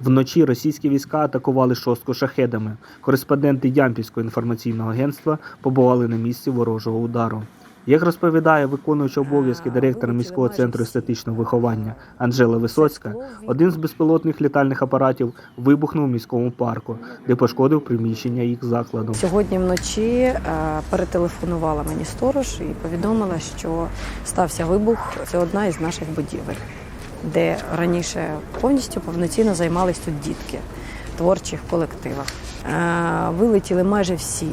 Вночі російські війська атакували шостку шахедами. Кореспонденти Ямпільського інформаційного агентства побували на місці ворожого удару. Як розповідає виконуюча обов'язки директора міського центру естетичного виховання Анжела Висоцька, один з безпілотних літальних апаратів вибухнув у міському парку, де пошкодив приміщення їх закладу. Сьогодні вночі е, перетелефонувала мені сторож і повідомила, що стався вибух. Це одна із наших будівель, де раніше повністю повноцінно займались тут дітки в творчих колективах. Е, Вилетіли майже всі, е,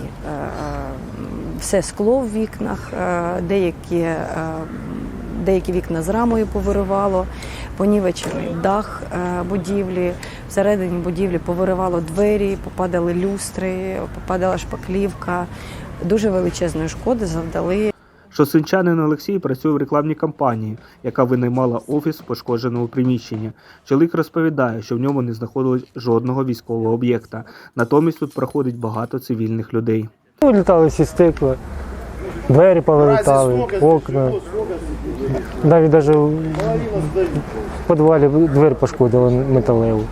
все скло в вікнах, е, деякі, е, деякі вікна з рамою повиривало, понівечений дах е, будівлі. Всередині будівлі повиривало двері, попадали люстри, попадала шпаклівка. Дуже величезної шкоди завдали Шосинчанин Олексій працює в рекламній кампанії, яка винаймала офіс в пошкодженому приміщенні. Чоловік розповідає, що в ньому не знаходилось жодного військового об'єкта. Натомість тут проходить багато цивільних людей. Вилітали всі стекла, двері повилітали, окна. Навіть навіть в підвалі двері пошкодили металеву.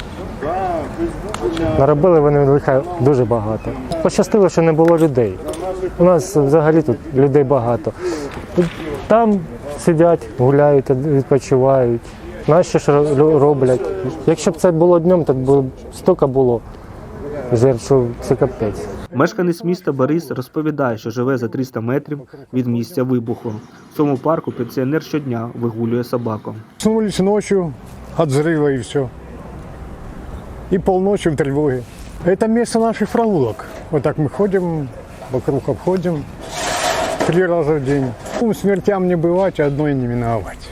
Наробили вони лиха дуже багато. Пощастило, що не було людей. У нас взагалі тут людей багато. Там сидять, гуляють, відпочивають. Наші ж роблять. Якщо б це було днем, то б стільки було жертв, що це капець. Мешканець міста Борис розповідає, що живе за 300 метрів від місця вибуху. В цьому парку пенсіонер щодня вигулює собаку. Проснулись ночью от взрыва и все. И полночи в тревоге. Это место наших прогулок. Вот так мы ходим, вокруг обходим три раза в день. Ну, смертям не бывать, одной не миновать.